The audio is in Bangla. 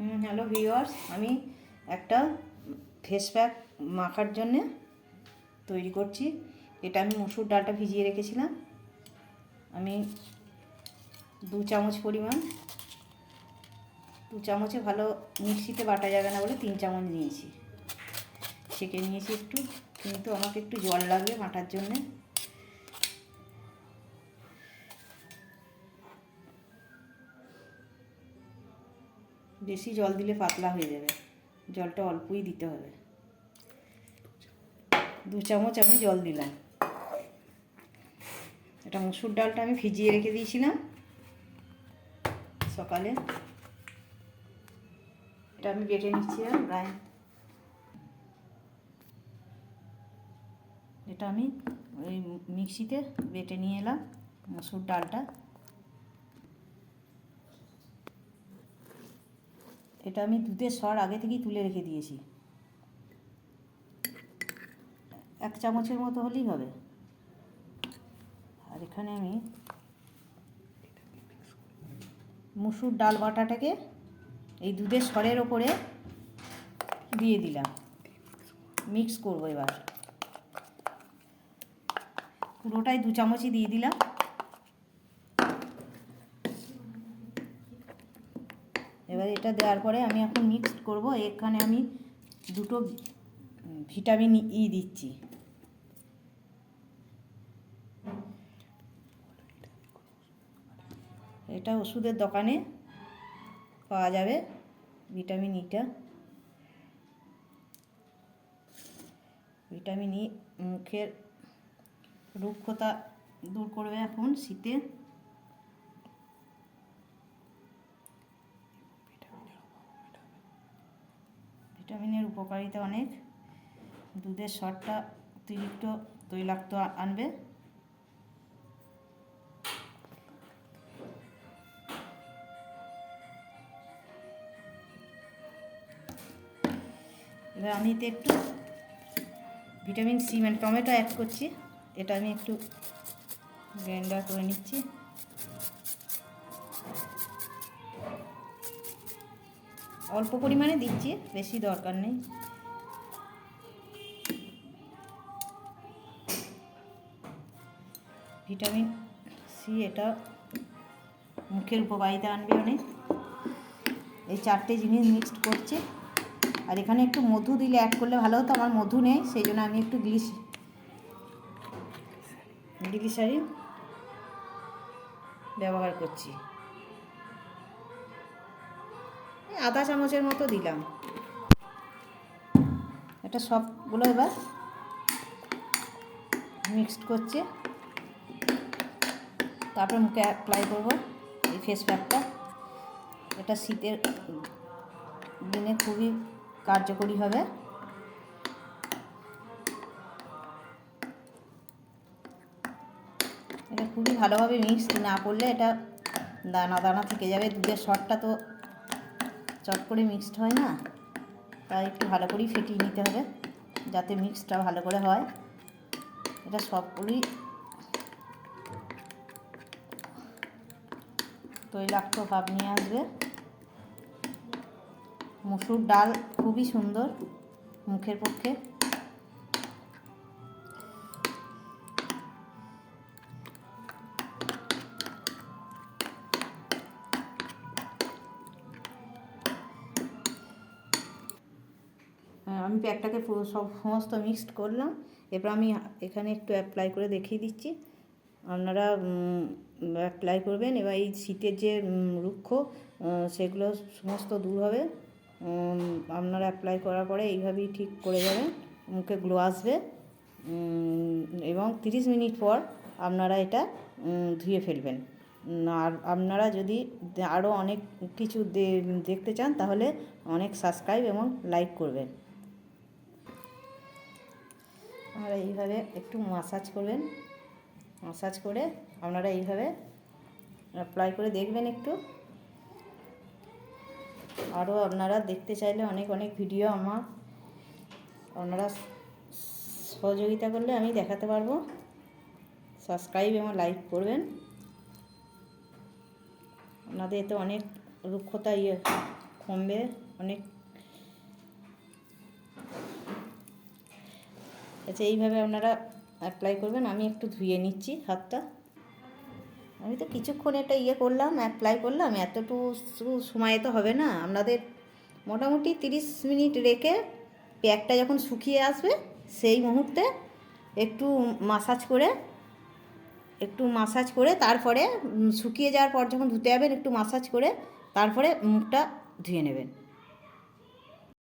হ্যালো ভিউয়ার্স আমি একটা ফেস প্যাক মাখার জন্যে তৈরি করছি। এটা আমি মুসুর ডালটা ভিজিয়ে রেখেছিলাম। আমি দু চামচ পরিমাণ, দু চামচে ভালো মিক্সিতে বাটা যাবে না বলে তিন চামচ নিয়েছি। সেকে নিয়েছি একটু, কিন্তু আমাকে একটু জল লাগবে বাটার জন্যে। বেশি জল দিলে পাতলা হয়ে যাবে। জলটা অল্পই দিতে হবে। দু চামচ আমি জল দিলাম। এটা মুসুর ডালটা আমি ভিজিয়ে রেখে দিয়েছিলাম। সকালে। এটা আমি বেটে নিচ্ছিলাম, প্রায়। এটা আমি ওই মিক্সিতে বেটে নিয়ে এলাম মুসুর ডালটা। এটা আমি দুধের সর আগে থেকেই তুলে রেখে দিয়েছি। এক চামচের মতো হলেই হবে। আর এখানে আমি মুসুর ডাল বাটাটাকে এই দুধের সরের ওপরে দিয়ে দিলাম। মিক্স করব এবার। পুরোটাই দু চামচই দিয়ে দিলাম এবার এটা দেওয়ার পরে আমি এখন মিক্সড করব। এখানে আমি দুটো ভিটামিন ই দিচ্ছি। এটা ওষুধের দোকানে পাওয়া যাবে ভিটামিন ইটা ভিটামিন ই মুখের রুক্ষতা দূর করবে এখন শীতে। ভিটামিনের উপকারিতা অনেক। দুধের সরটা অতিরিক্ত তৈলাক্ত আনবে। এবার আমি এতে একটু ভিটামিন সি মানে টমেটো অ্যাড করছি। এটা আমি একটু গ্রাইন্ডার করে নিচ্ছি। অল্প পরিমাণে দিচ্ছি, বেশি দরকার নেই। ভিটামিন সি এটা মুখের উপকারিতা আনবে অনেক। এই চারটে জিনিস মিক্সড করছে। আর এখানে একটু মধু দিলে অ্যাড করলে ভালো হতো, আমার মধু নেই, সেই জন্য আমি একটু গ্লিস গ্লিসারিন ব্যবহার করছি। আধা চামচের মতো দিলাম। এটা সবগুলো এবার মিক্সড করছে। তারপর মুখে অ্যাপ্লাই করব এই ফেস প্যাকটা এটা শীতের দিনে খুবই কার্যকরী হবে। এটা খুবই ভালোভাবে মিক্স না করলে এটা দানা দানা থেকে যাবে। দুধের শটটা তো চট করে মিক্সড হয় না? তাই একটু ভালো করেই ফেটিয়ে নিতে হবে, যাতে মিক্সটা ভালো করে হয়। এটা সবগুলোই তৈলাক্ত ভাব নিয়ে আসবে। মুসুর ডাল খুবই সুন্দর মুখের পক্ষে। আমি প্যাকটাকে সব সমস্ত মিক্সড করলাম। এরপর আমি এখানে একটু অ্যাপ্লাই করে দেখিয়ে দিচ্ছি। আপনারা অ্যাপ্লাই করবেন। এবার এই শীতের যে রুক্ষ সেগুলো সমস্ত দূর হবে। আপনারা অ্যাপ্লাই করার পরে এইভাবেই ঠিক করে যাবেন। মুখে গ্লো আসবে। এবং তিরিশ মিনিট পর আপনারা এটা ধুয়ে ফেলবেন। আর আপনারা যদি আরও অনেক কিছু দেখতে চান তাহলে অনেক সাবস্ক্রাইব এবং লাইক করবেন। আপনারা এইভাবে একটু মাসাজ করবেন। মাসাজ করে আপনারা এইভাবে অ্যাপ্লাই করে দেখবেন একটু। আরও আপনারা দেখতে চাইলে অনেক অনেক ভিডিও আমার। আপনারা সহযোগিতা করলে আমি দেখাতে পারব। সাবস্ক্রাইব এবং লাইক করবেন। আপনাদের এতে অনেক রুক্ষতা ইয়ে কমবে, অনেক আচ্ছা এইভাবে আপনারা অ্যাপ্লাই করবেন। আমি একটু ধুয়ে নিচ্ছি হাতটা। আমি তো কিছুক্ষণ একটা ইয়ে করলাম অ্যাপ্লাই করলাম। এতটুকু সময়ে তো হবে না। আপনাদের মোটামুটি তিরিশ মিনিট রেখে প্যাকটা যখন শুকিয়ে আসবে, সেই মুহূর্তে একটু মাসাজ করে, একটু মাসাজ করে তারপরে শুকিয়ে যাওয়ার পর যখন ধুতে যাবেন, একটু মাসাজ করে তারপরে মুখটা ধুয়ে নেবেন।